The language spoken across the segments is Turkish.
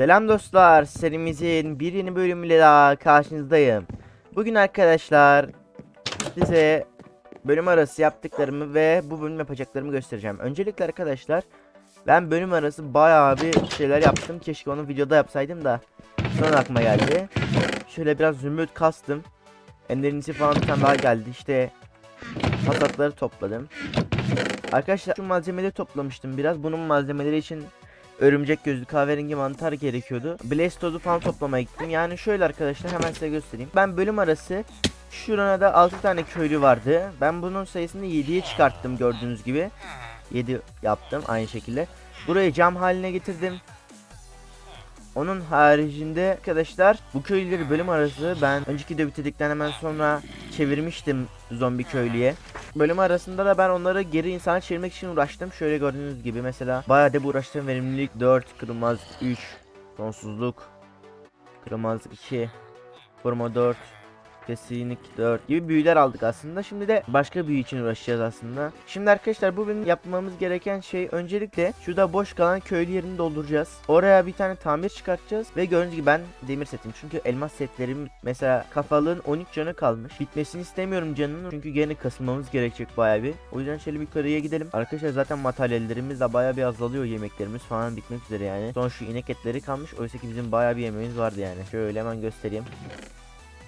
Selam dostlar, serimizin bir yeni bölümüyle daha karşınızdayım. Bugün arkadaşlar size bölüm arası yaptıklarımı ve bu bölüm yapacaklarımı göstereceğim. Öncelikle arkadaşlar ben bölüm arası bayağı bir şeyler yaptım. Keşke onu videoda yapsaydım da sonra aklıma geldi. Şöyle biraz zümrüt kastım. Enderinizi falan bir tane daha geldi. İşte hasatları topladım. Arkadaşlar malzemeleri toplamıştım biraz. Bunun malzemeleri için örümcek gözlü kahverengi mantar gerekiyordu. Blaze tozu falan toplamaya gittim. Yani şöyle arkadaşlar hemen size göstereyim. Ben bölüm arası şurada da 6 tane köylü vardı. Ben bunun sayısını 7'ye çıkarttım gördüğünüz gibi. 7 yaptım aynı şekilde. Burayı cam haline getirdim. Onun haricinde arkadaşlar bu köylüleri bölüm arası ben önceki de bitirdikten hemen sonra çevirmiştim zombi köylüye. Bölüm arasında da ben onları geri insana çevirmek için uğraştım. Şöyle gördüğünüz gibi mesela bayağı da uğraştım. Verimlilik 4, kırılmaz 3, sonsuzluk, kırılmaz 2, koruma 4, kesinlik 4 gibi büyüler aldık aslında. Şimdi de başka büyü için uğraşacağız aslında. Şimdi arkadaşlar bugün yapmamız gereken şey öncelikle şurada boş kalan köylü yerini dolduracağız. Oraya bir tane tamir çıkartacağız ve gördüğünüz gibi ben demir setim. Çünkü elmas setlerim mesela kafalığın 13 canı kalmış. Bitmesini istemiyorum canının çünkü gene kasılmamız gerekecek bayağı bir. O yüzden şöyle bir yukarıya gidelim. Arkadaşlar zaten materyallerimiz de bayağı bir azalıyor yemeklerimiz falan bitmek üzere yani. Son şu inek etleri kalmış. Oysa ki bizim bayağı bir yemeğimiz vardı yani. Şöyle hemen göstereyim.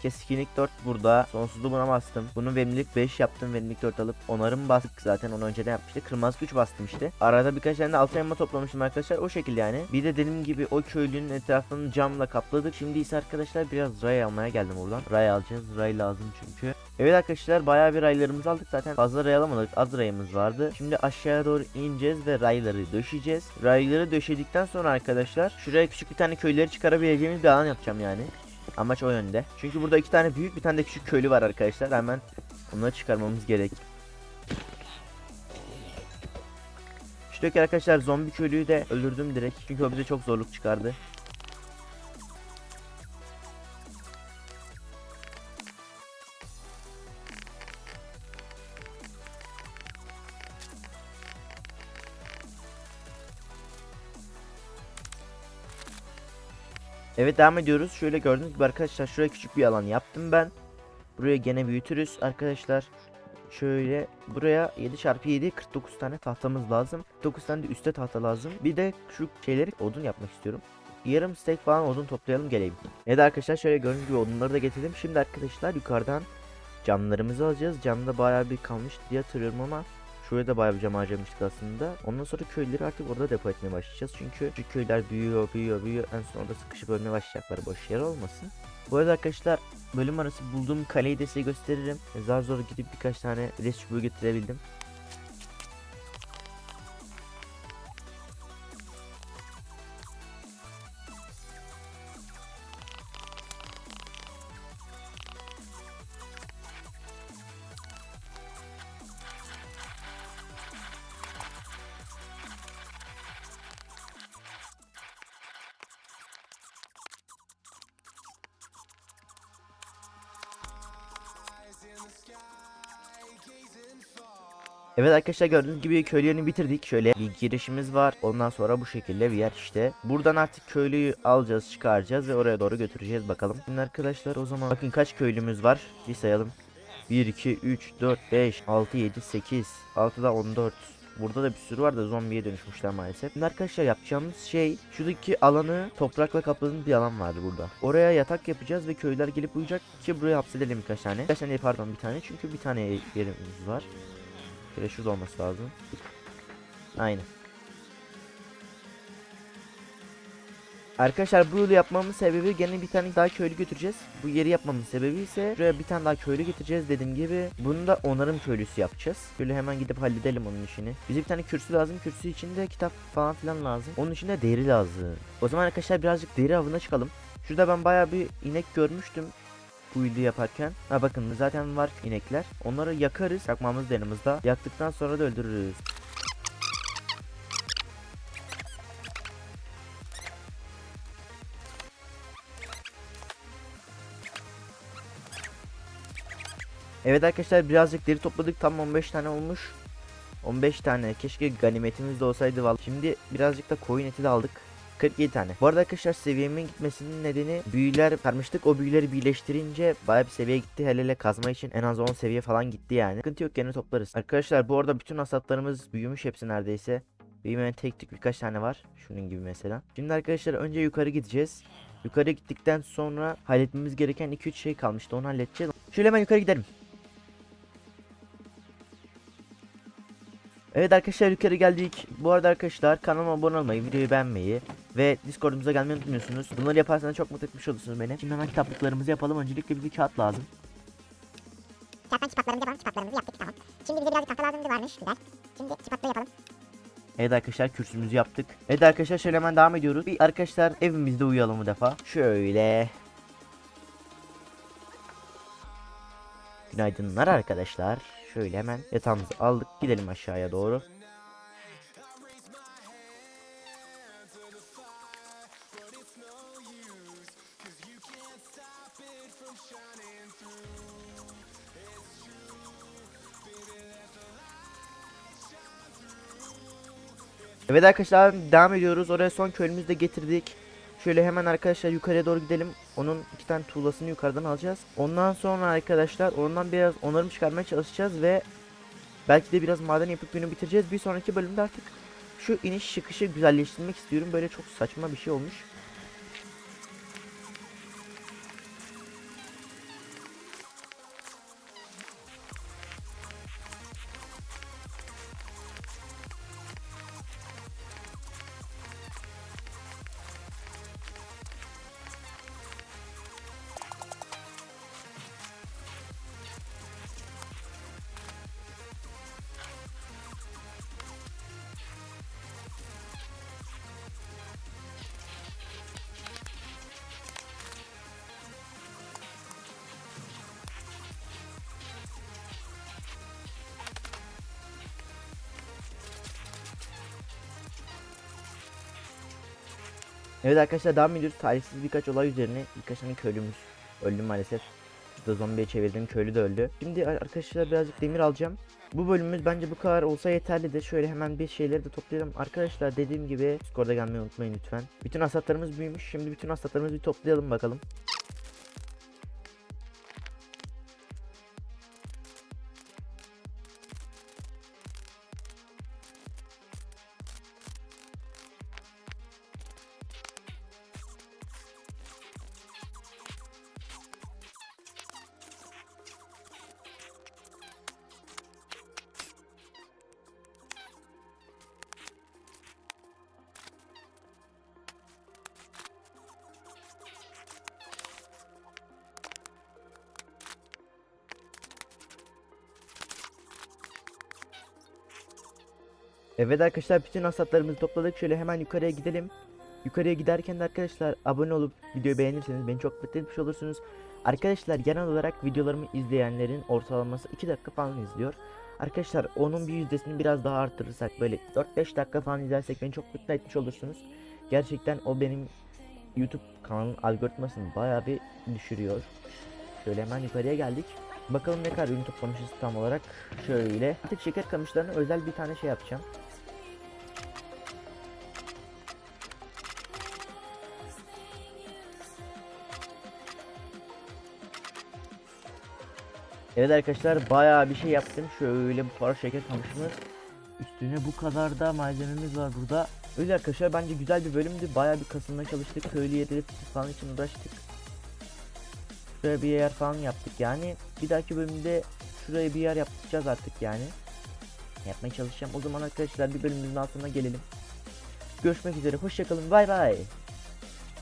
Keskinlik 4 burada. Sonsuzluğu buna bastım. Bunun verimlilik 5 yaptım. Verimlilik 4 alıp onarım bastık zaten. Onu önceden yapmıştık. Kırmızı güç bastım işte. Arada birkaç tane de altın elma toplamıştım arkadaşlar. O şekilde yani. Bir de dediğim gibi o köylünün etrafını camla kapladık. Şimdi ise arkadaşlar biraz ray almaya geldim buradan. Ray alacağız. Ray lazım çünkü. Evet arkadaşlar bayağı bir raylarımızı aldık zaten. Fazla ray alamadık. Az rayımız vardı. Şimdi aşağıya doğru ineceğiz ve rayları döşeyeceğiz. Rayları döşedikten sonra arkadaşlar şuraya küçük bir tane köyleri çıkarabileceğimiz bir alan yapacağım yani. Amaç o yönde. Çünkü burada iki tane büyük bir tane de küçük köylü var arkadaşlar. Hemen onları çıkarmamız gerek. Şuradaki arkadaşlar zombi köylüyü de öldürdüm direkt. Çünkü o bize çok zorluk çıkardı. Evet devam ediyoruz. Şöyle gördüğünüz gibi arkadaşlar şuraya küçük bir alan yaptım ben. Buraya gene büyütürüz arkadaşlar. Şöyle buraya 7 çarpı 7 49 tane tahtamız lazım. 49 tane de üstte tahta lazım. Bir de şu şeyleri odun yapmak istiyorum. Yarım steak falan odun toplayalım geleyim. Evet arkadaşlar şöyle gördüğünüz gibi odunları da getirdim. Şimdi arkadaşlar yukarıdan camlarımızı alacağız. Camda bayağı bir kalmış diye hatırlıyorum ama Şuraya da bayağı bir cam harcamıştık aslında. Ondan sonra köyleri artık orada depo etmeye başlayacağız. Çünkü şu köyler büyüyor, büyüyor, büyüyor. En son orada sıkışıp ölmeye başlayacaklar. Boş yer olmasın. Bu arada arkadaşlar bölüm arası bulduğum kaleyi de size gösteririm. Zar zor gidip birkaç tane res çubuğu getirebildim. Evet arkadaşlar gördüğünüz gibi köylerini bitirdik. Şöyle bir girişimiz var. Ondan sonra bu şekilde bir yer işte. Buradan artık köylüyü alacağız, çıkaracağız ve oraya doğru götüreceğiz bakalım. Şimdi arkadaşlar o zaman bakın kaç köylümüz var. Bir sayalım. 1, 2, 3, 4, 5, 6, 7, 8, 6'da 14. Burada da bir sürü var da zombiye dönüşmüşler maalesef. Şimdi arkadaşlar yapacağımız şey şuradaki alanı toprakla kapladığımız bir alan vardı burada. Oraya yatak yapacağız ve köylüler gelip uyuyacak ki buraya hapsedelim birkaç tane. Birkaç tane pardon bir tane çünkü bir tane yerimiz var. Şurada olması lazım. Aynen. Arkadaşlar bu yolu yapmamın sebebi gene bir tane daha köylü götüreceğiz. Bu yeri yapmamın sebebi ise buraya bir tane daha köylü getireceğiz dediğim gibi. Bunu da onarım köylüsü yapacağız. Şöyle hemen gidip halledelim onun işini. Bize bir tane kürsü lazım. Kürsü için de kitap falan filan lazım. Onun için de deri lazım. O zaman arkadaşlar birazcık deri avına çıkalım. Şurada ben bayağı bir inek görmüştüm bu ildi yaparken. Ha bakın zaten var inekler. Onları yakarız. Yakmamız da yanımızda. Yaktıktan sonra da öldürürüz. Evet arkadaşlar birazcık deri topladık. Tam 15 tane olmuş. 15 tane. Keşke ganimetimiz de olsaydı vallahi. Şimdi birazcık da koyun eti de aldık. 47 tane. Bu arada arkadaşlar seviyemin gitmesinin nedeni büyüler karmıştık. O büyüleri birleştirince bayağı bir seviye gitti. Hele hele kazma için en az 10 seviye falan gitti yani. Sıkıntı yok gene toplarız. Arkadaşlar bu arada bütün hasatlarımız büyümüş hepsi neredeyse. Büyümeyen tek tük birkaç tane var. Şunun gibi mesela. Şimdi arkadaşlar önce yukarı gideceğiz. Yukarı gittikten sonra halletmemiz gereken 2-3 şey kalmıştı. Onu halledeceğiz. Şöyle hemen yukarı gidelim. Evet arkadaşlar yukarı geldik. Bu arada arkadaşlar kanalıma abone olmayı, videoyu beğenmeyi ve Discord'umuza gelmeyi unutmuyorsunuz. Bunları yaparsanız çok mutlu etmiş olursunuz beni. Şimdi hemen kitaplıklarımızı yapalım. Öncelikle bir kağıt lazım. Kağıttan çıpatlarımızı yapalım. Çıpatlarımızı yaptık tamam. Şimdi bize birazcık tahta lazım varmış. Güzel. Şimdi çıpatları yapalım. Evet arkadaşlar kürsümüzü yaptık. Evet arkadaşlar şöyle hemen devam ediyoruz. Bir arkadaşlar evimizde uyuyalım bu defa. Şöyle. Günaydınlar arkadaşlar. Şöyle hemen yatağımızı aldık. Gidelim aşağıya doğru. Evet arkadaşlar devam ediyoruz. Oraya son köylümüzü de getirdik. Şöyle hemen arkadaşlar yukarıya doğru gidelim. Onun iki tane tuğlasını yukarıdan alacağız. Ondan sonra arkadaşlar ondan biraz onarım çıkarmaya çalışacağız ve belki de biraz maden yapıp günü bitireceğiz. Bir sonraki bölümde artık şu iniş çıkışı güzelleştirmek istiyorum. Böyle çok saçma bir şey olmuş. Evet arkadaşlar devam ediyoruz. Talihsiz birkaç olay üzerine birkaç tane köylümüz öldü maalesef. Şurada zombiye çevirdiğim köylü de öldü. Şimdi ar- arkadaşlar birazcık demir alacağım. Bu bölümümüz bence bu kadar olsa yeterlidir. Şöyle hemen bir şeyleri de toplayalım. Arkadaşlar dediğim gibi Discord'a gelmeyi unutmayın lütfen. Bütün hasatlarımız büyümüş. Şimdi bütün hasatlarımızı bir toplayalım bakalım. Evet arkadaşlar bütün hasatlarımızı topladık. Şöyle hemen yukarıya gidelim. Yukarıya giderken de arkadaşlar abone olup videoyu beğenirseniz beni çok mutlu etmiş olursunuz. Arkadaşlar genel olarak videolarımı izleyenlerin ortalaması 2 dakika falan izliyor. Arkadaşlar onun bir yüzdesini biraz daha arttırırsak böyle 4-5 dakika falan izlersek beni çok mutlu etmiş olursunuz. Gerçekten o benim YouTube kanalın algoritmasını bayağı bir düşürüyor. Şöyle hemen yukarıya geldik. Bakalım ne kadar ürün toplamışız tam olarak. Şöyle. Artık şeker kamışlarına özel bir tane şey yapacağım. Evet arkadaşlar bayağı bir şey yaptım. Şöyle bu para şeker kamışımız. Üstüne bu kadar da malzememiz var burada. Öyle arkadaşlar bence güzel bir bölümdü. Bayağı bir kasılmaya çalıştık. Köylü yerleri falan için uğraştık. Şuraya bir yer falan yaptık yani. Bir dahaki bölümde şuraya bir yer yapacağız artık yani. Yapmaya çalışacağım. O zaman arkadaşlar bir bölümümüzün altına gelelim. Görüşmek üzere. Hoşçakalın. Bay bay.